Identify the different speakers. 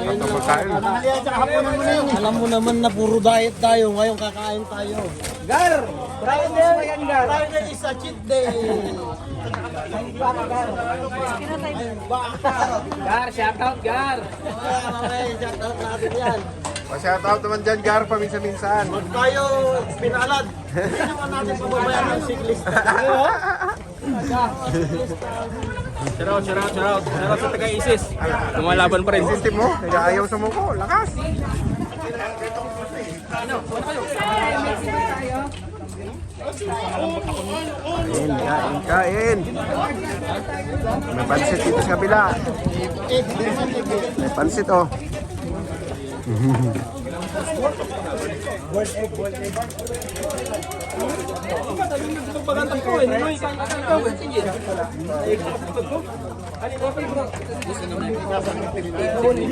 Speaker 1: Ito pagkain.
Speaker 2: Alam mo naman na puro diet tayo. Ngayon kakain tayo. Gar! Friday! Friday is a cheat day.
Speaker 3: Gar, shout out, Gar.
Speaker 2: Shout out natin yan.
Speaker 1: Pa-shout out naman dyan, Gar, paminsan-minsan.
Speaker 2: Huwag tayo pinalad. Hindi naman natin pababayaan ng cyclist.
Speaker 3: Shout out, shout out, shout out. Shout out sa taga-ISIS. Lumalaban pa rin.
Speaker 1: System mo, nag-aayaw sa mukha. Lakas. Kain, kain, kain. May pansit dito sa kabila. May pansit, oh. आणि